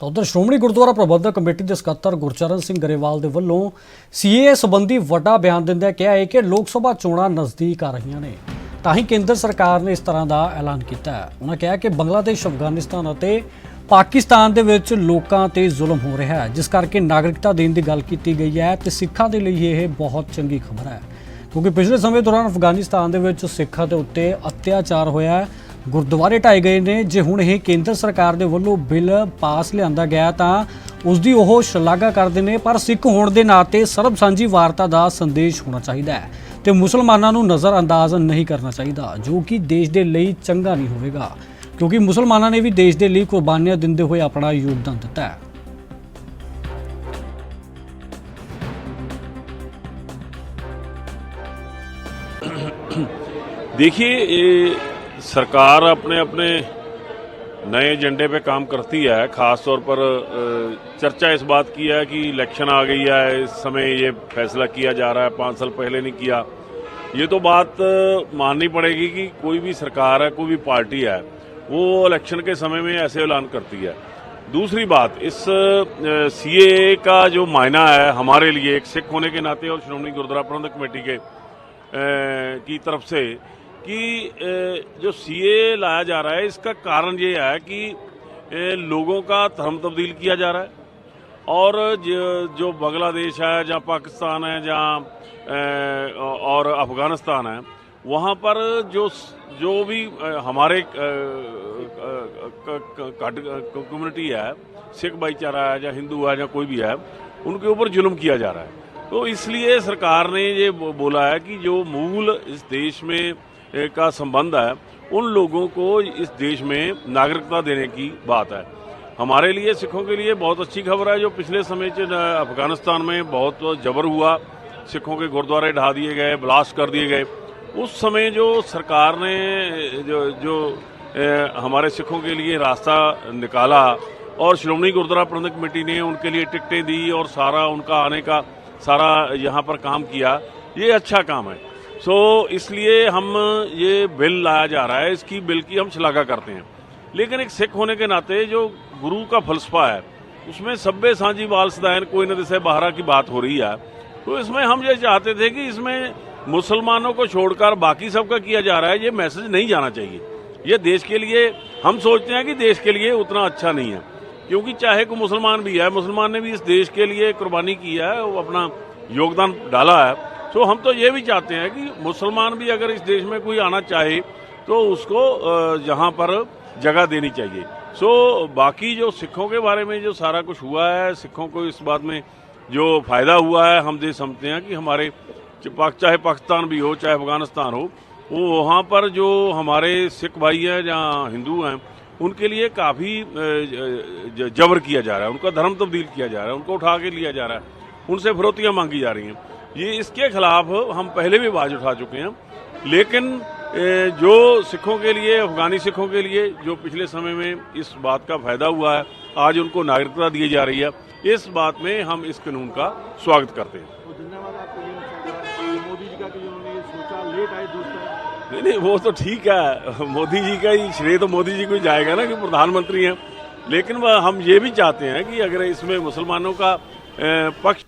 ਤਾਂ ਉਧਰ ਸ਼੍ਰੋਮਣੀ ਗੁਰਦੁਆਰਾ ਪ੍ਰਬੰਧਕ ਕਮੇਟੀ ਦੇ ਸਕੱਤਰ ਗੁਰਚਰਨ ਸਿੰਘ ਗਰੇਵਾਲ ਦੇ ਵੱਲੋਂ ਸੀਏ ਸੰਬੰਧੀ ਵੱਡਾ ਬਿਆਨ ਦਿੰਦਿਆਂ ਕਿਹਾ ਹੈ ਕਿ ਲੋਕ ਸਭਾ ਚੋਣਾਂ ਨਜ਼ਦੀਕ ਆ ਰਹੀਆਂ ਨੇ। ਤਾਂ ਹੀ ਕੇਂਦਰ ਸਰਕਾਰ ਨੇ ਇਸ ਤਰ੍ਹਾਂ ਦਾ ਐਲਾਨ ਕੀਤਾ ਹੈ। ਉਹਨਾਂ ਕਿਹਾ ਕਿ ਬੰਗਲਾਦੇਸ਼, ਅਫਗਾਨਿਸਤਾਨ ਅਤੇ ਪਾਕਿਸਤਾਨ ਦੇ ਵਿੱਚ ਲੋਕਾਂ ਤੇ ਜ਼ੁਲਮ ਹੋ ਰਿਹਾ ਹੈ, ਜਿਸ ਕਰਕੇ ਨਾਗਰਿਕਤਾ ਦੇਣ ਦੀ ਗੱਲ ਕੀਤੀ ਗਈ ਹੈ ਤੇ ਸਿੱਖਾਂ ਦੇ ਲਈ ਇਹ ਬਹੁਤ ਚੰਗੀ ਖਬਰ ਹੈ। ਕਿਉਂਕਿ ਪਿਛਲੇ ਸਮੇਂ ਦੌਰਾਨ ਅਫਗਾਨਿਸਤਾਨ ਦੇ ਵਿੱਚ ਸਿੱਖਾਂ ਦੇ ਉੱਤੇ ਅਤਿਆਚਾਰ ਹੋਇਆ ਹੈ। ਗੁਰਦੁਆਰੇ ਢਾਏ ਗਏ ਨੇ ਜੇ ਹੁਣ ਇਹ ਕੇਂਦਰ ਸਰਕਾਰ ਦੇ ਵੱਲੋਂ ਬਿੱਲ ਪਾਸ ਲਿਆਂਦਾ ਗਿਆ ਤਾਂ ਉਸ ਦੀ ਉਹ ਸ਼ਲਾਘਾ ਕਰਦੇ ਨੇ ਪਰ ਸਿੱਖ ਹੋਣ ਦੇ ਨਾਤੇ ਸਰਬ ਸਾਂਝੀ ਵਾਰਤਾ ਦਾ ਸੰਦੇਸ਼ ਹੋਣਾ ਚਾਹੀਦਾ ਹੈ ਤੇ ਮੁਸਲਮਾਨਾਂ ਨੂੰ ਨਜ਼ਰ ਅੰਦਾਜ਼ ਨਹੀਂ ਕਰਨਾ ਚਾਹੀਦਾ ਜੋ ਕਿ ਦੇਸ਼ ਦੇ ਲਈ ਚੰਗਾ ਨਹੀਂ ਹੋਵੇਗਾ ਕਿਉਂਕਿ ਮੁਸਲਮਾਨਾਂ ਨੇ ਵੀ ਦੇਸ਼ ਦੇ ਲਈ ਕੁਰਬਾਨੀਆਂ ਦਿੰਦੇ ਹੋਏ ਆਪਣਾ ਯੋਗਦਾਨ ਦਿੱਤਾ ਹੈ देखिए ये सरकार अपने अपने नए एजेंडे पे काम करती है खास तौर पर चर्चा इस बात की है कि इलेक्शन आ गई है इस समय ये फैसला किया जा रहा है पाँच साल पहले नहीं किया। ये तो बात माननी पड़ेगी कि कोई भी सरकार है कोई भी पार्टी है वो इलेक्शन के समय में ऐसे ऐलान करती है। दूसरी बात इस सीए का जो मायना है हमारे लिए एक सिख होने के नाते और श्रोमणी गुरुद्वारा प्रबंधक कमेटी के अ, की तरफ़ से कि जो सीए लाया जा रहा है इसका कारण ये है कि लोगों का धर्म तब्दील किया जा रहा है। और जो, बांग्लादेश है जहाँ पाकिस्तान है जहाँ और अफ़गानिस्तान है वहाँ पर जो जो भी हमारे कम्युनिटी है सिख भाईचारा है या हिंदू है या कोई भी है उनके ऊपर जुल्म किया जा रहा है। तो इसलिए सरकार ने ये बोला है कि जो मूल इस देश में का संबंध है उन लोगों को इस देश में नागरिकता देने की बात है। हमारे लिए सिखों के लिए बहुत अच्छी खबर है जो पिछले समय से अफ़गानिस्तान में बहुत जबर हुआ। सिखों के गुरुद्वारे ढा दिए गए ब्लास्ट कर दिए गए। उस समय जो सरकार ने जो जो ए, हमारे सिखों के लिए रास्ता निकाला और श्रोमणी गुरुद्वारा प्रबंधक कमेटी ने उनके लिए टिकटें दी और सारा उनका आने का सारा यहाँ पर काम किया ये अच्छा काम है। सो इसलिए हम ये बिल लाया जा रहा है, इसकी बिल की हम शलाघा करते हैं। लेकिन एक सिख होने के नाते जो गुरु का फलसफा है, उसमें सब्बे साझी बाल सदायन कोई न दिसे बाहरा की बात हो रही है। तो इसमें हम ये चाहते थे कि इसमें मुसलमानों को छोड़कर बाकी सबका किया जा रहा है, ये मैसेज नहीं जाना चाहिए। ये देश के लिए, हम सोचते हैं कि देश के लिए उतना अच्छा नहीं है। क्योंकि चाहे कोई मुसलमान भी है, मुसलमान ने भी इस देश के लिए कुर्बानी की है, वो अपना योगदान डाला है। तो हम तो ये भी चाहते हैं कि मुसलमान भी अगर इस देश में कोई आना चाहे तो उसको यहाँ पर जगह देनी चाहिए। सो, बाकी जो सिखों के बारे में जो सारा कुछ हुआ है, सिखों को इस बात में जो फ़ायदा हुआ है, हम ये समझते हैं कि हमारे चाहे पाकिस्तान भी हो, चाहे अफ़गानिस्तान हो वो वहाँ पर जो हमारे सिख भाई हैं, जहाँ हिंदू हैं, उनके लिए काफ़ी जबर किया जा रहा है। उनका धर्म तब्दील किया जा रहा है, उनको उठा के लिया जा रहा है। उनसे फिरौतियाँ मांगी जा रही हैं। ये इसके खिलाफ हम पहले भी आवाज़ उठा चुके हैं। लेकिन जो सिखों के लिए अफगानी सिखों के लिए जो पिछले समय में इस बात का फ़ायदा हुआ है आज उनको नागरिकता दी जा रही है इस बात में हम इस कानून का स्वागत करते हैं। तो नहीं नहीं वो तो ठीक है। मोदी जी का ही श्रेय तो मोदी जी को ही जाएगा ना कि प्रधानमंत्री हैं। लेकिन हम ये भी चाहते हैं कि अगर इसमें मुसलमानों का पक्ष